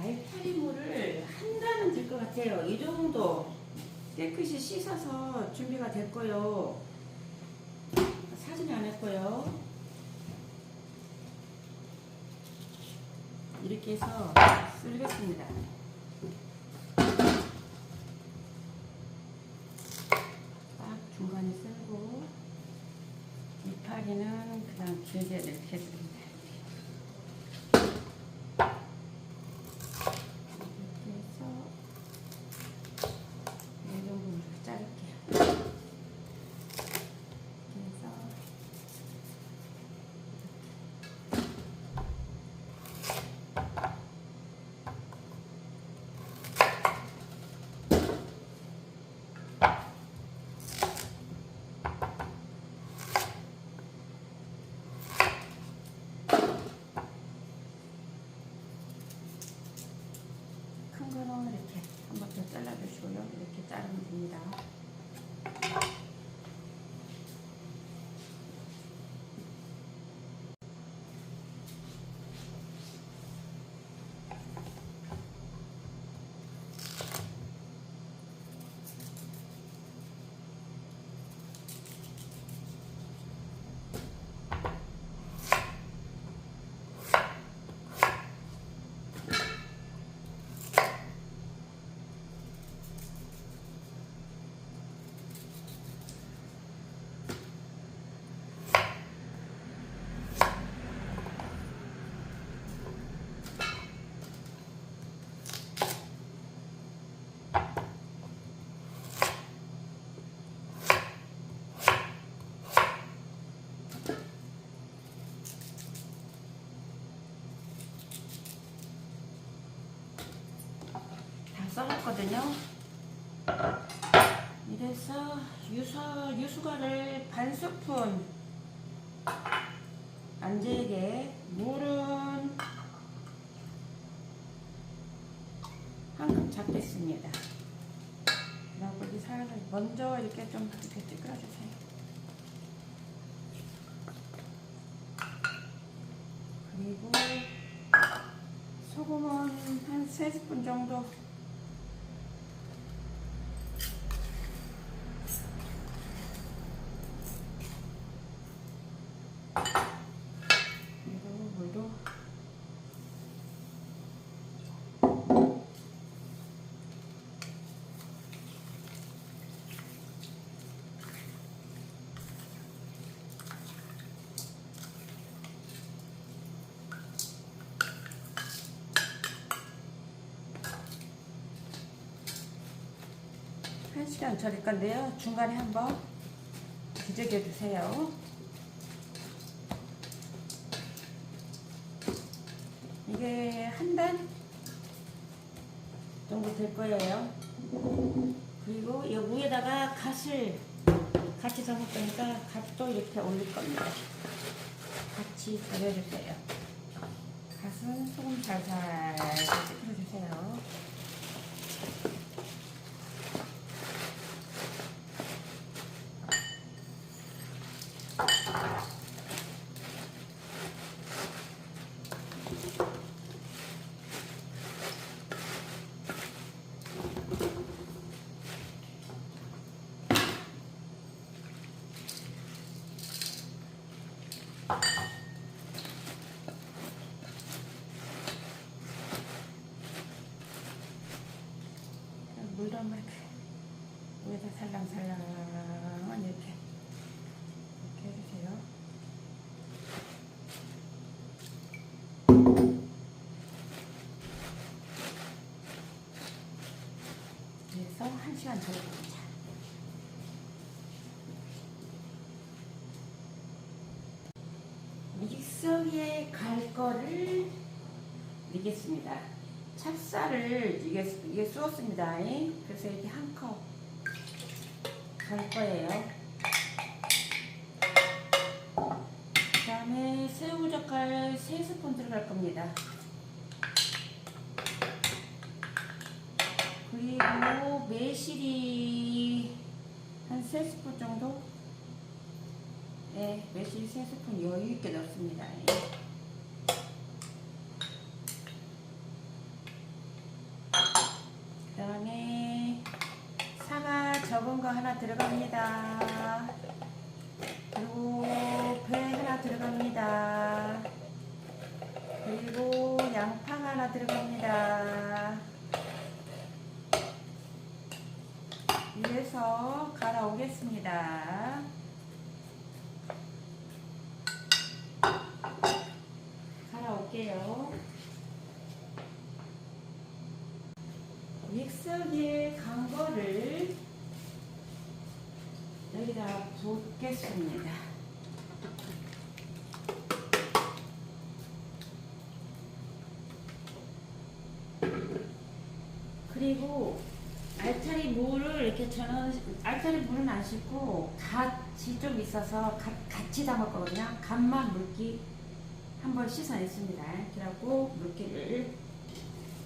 알파리물을 한 잔은 될 것 같아요. 이 정도 깨끗이 씻어서 준비가 됐고요. 사진이 안 했고요. 이렇게 해서 쓸겠습니다. 딱 중간에 쓸고 이파리는 그냥 길게 이렇게 씁니다. 썰었거든요. 이래서 유서, 유수가를 반 스푼 안 되게 물은 한컵 잡겠습니다. 그리고 이 살을 먼저 이렇게 좀 이렇게 찌그러주세요. 그리고 소금은 한 3스푼 정도 그리고 물도 한 시간 절일 건데요. 중간에 한번 뒤적여 주세요. 이게 한 단 정도 될 거예요. 그리고 이 위에다가 갓을 같이 적을 거니까 갓도 이렇게 올릴 겁니다. 같이 절여주세요. 갓은 소금 살살 찍어주세요. 물도 한번 이렇게 위에다 살랑살랑 이렇게 이렇게 해주세요. 그래서 한 시간 절여봅니다. 믹서기에 갈 거를 넣겠습니다. 찹쌀을 이게 이게 쏘았습니다. 그래서 이렇게 한 컵 갈 거예요. 그 다음에 새우젓갈 3스푼 들어갈 겁니다. 그리고 매실이 한 3스푼 정도? 예, 네, 매실 3스푼 여유있게 넣습니다. 예. 그 다음에 사과 적은 거 하나 들어갑니다. 그리고 배 하나 들어갑니다. 그리고 양파 하나 들어갑니다. 위에서 갈아 오겠습니다. 갈아 올게요. 믹서기에 간 거를 여기다 붓겠습니다. 그리고 알차리 물을 이렇게 저는 알차리 물은 안 씻고 갓이 좀 있어서 갓, 같이 담을 거거든요. 갓만 물기 한번 씻어냈습니다. 그래갖고 물기를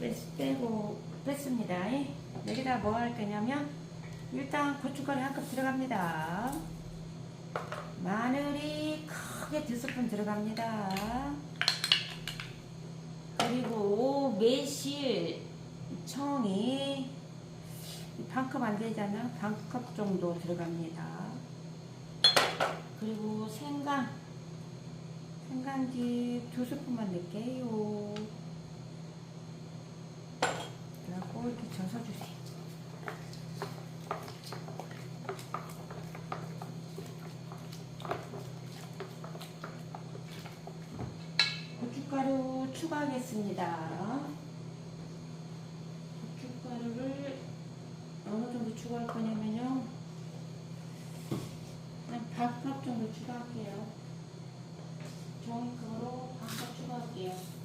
빼, 빼고 뺐습니다. 여기다 뭐 할 거냐면 일단 고춧가루 한 컵 들어갑니다. 마늘이 크게 두 스푼 들어갑니다. 그리고 매실 청이 반컵 안 되잖아. 반컵 정도 들어갑니다. 그리고 생강 생강즙 두 스푼만 넣을게요. 그리고 이렇게 젖어주세요. 고춧가루 추가하겠습니다. 고춧가루를 어느 정도 추가할 거냐면요. 그냥 반컵 정도 추가할게요. 종이컵으로 반컵 추가할게요.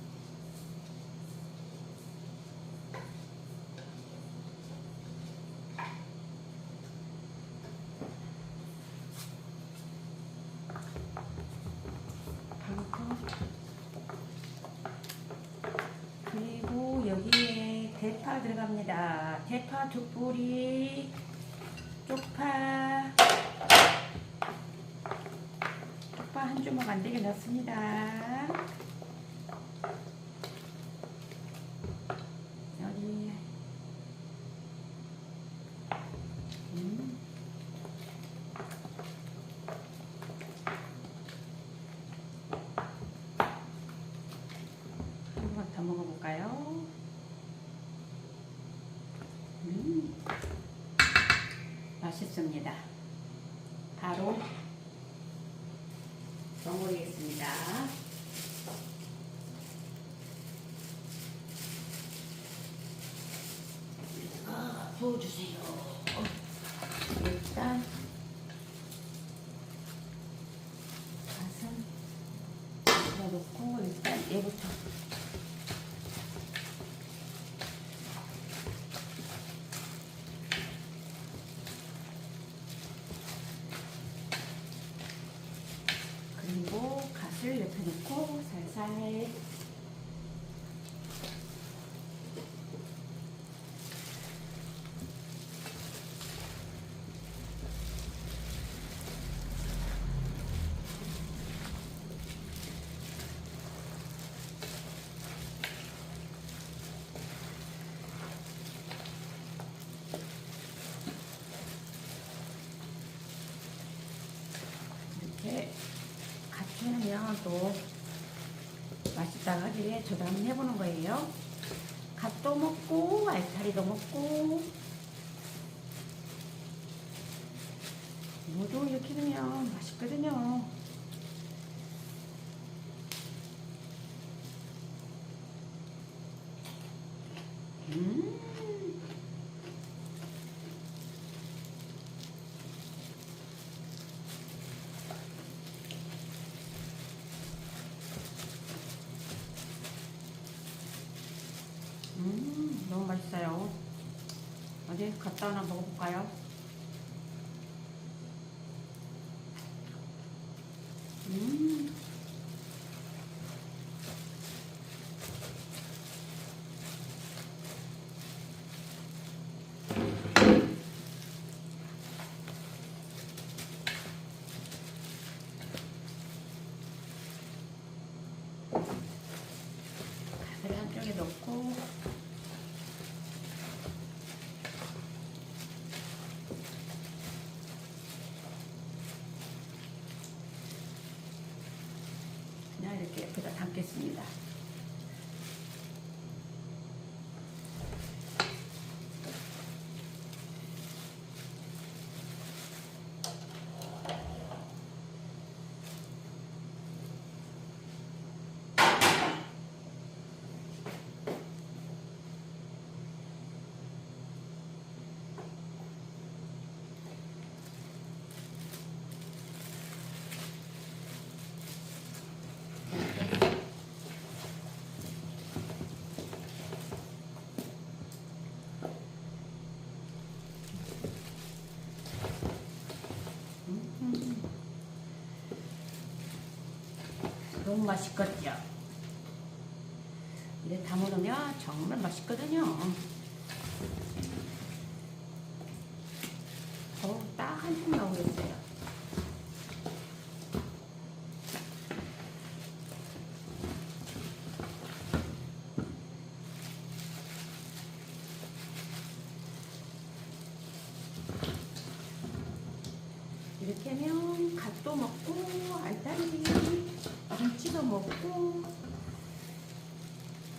그리고 여기에 대파 들어갑니다. 대파 두 뿌리, 쪽파, 쪽파 한 주먹 안 되게 넣습니다. 여기, 음. 한 조각 더 먹어볼까요? 음, 맛있습니다. 바로 넣어보겠습니다. 아, 부어주세요. 일단 가슴 넣어놓고 일단 얘부터 그리고 놓고 살살 이렇게 같이 하면 또 맛있다 하길래 저도 한번 해보는 거예요. 갓도 먹고 알타리도 먹고 모두 이렇게 넣으면 맛있거든요. 음. 음, 너무 맛있어요. 어디 갔다 하나 먹어볼까요? 음. 가들 한쪽에 넣고 담겠습니다. 너무 맛있겠죠? 이래 담아놓으면 정말 맛있거든요. 어, 딱한 푼 나오겠어요. 이렇게 하면 갓도 먹고 알다리 김치도 먹고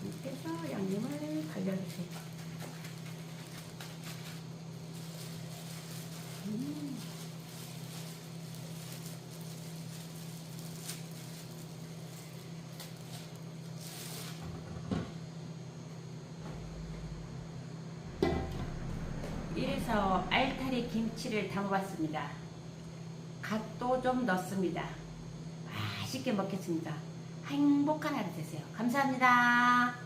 이렇게 해서 양념을 갈려주세요. 음. 이래서 알타리 김치를 담아봤습니다. 갓도 좀 넣습니다. 맛있게 먹겠습니다. 행복한 하루 되세요. 감사합니다.